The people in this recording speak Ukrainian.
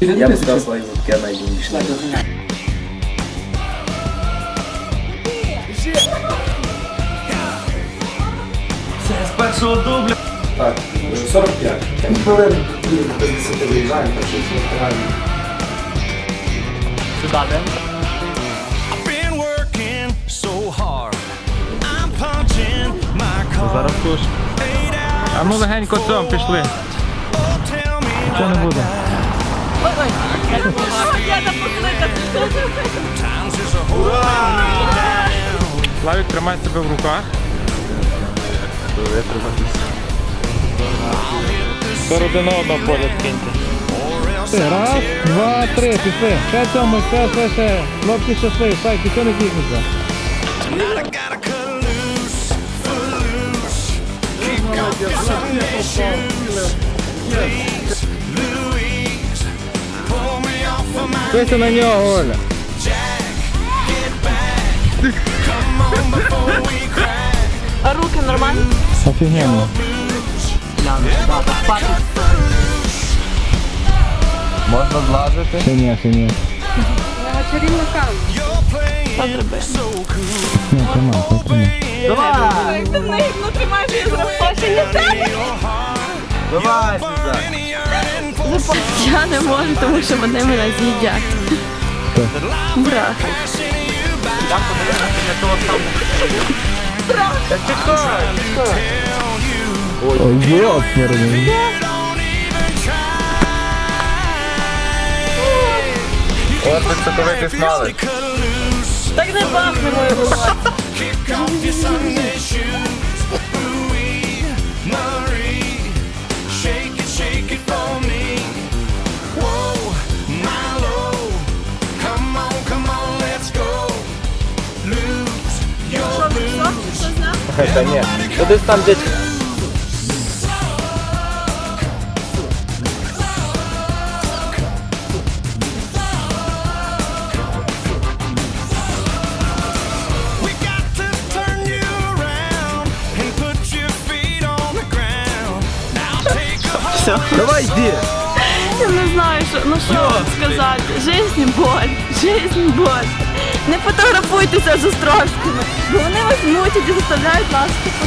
Я бы сказал, свою таке найбільше. З першого дубля. Так, 45. Хвилин без 10 виїжджаємо, так що реально. Сюди де? car. Зараз куш. А ну легенько цьому пішли. Tell не буде? Славік, тримай себе в руках. Один одного поля киньте. Раз, два, три, пішли. Ще цьому, ще, ще, ще. Хлопці щасливі, так, ніхто не кікнеться. Tonight I Дивися на нього, Оля. jack. Get back. Come on before we crack. А руки нормально? Офігенно. Можна злазити. Ще ні, ще ні. So cool. Ні, тримай, так, тримай. Як ти ну тримаєш я тебе? Давай сюди. Я не можу, тому що вони мене з'їдять. Брат. йоперний. Соковитий смали. Cut. Так не пахне моє голова. это нет. Да ты там дядь... Все. Давай иди. Я не знаю, что, ну что сказать. Жизнь боль, жизнь боль. Не фотографуйтеся з Островськими, бо вони вас мучать і заставляють лазити по.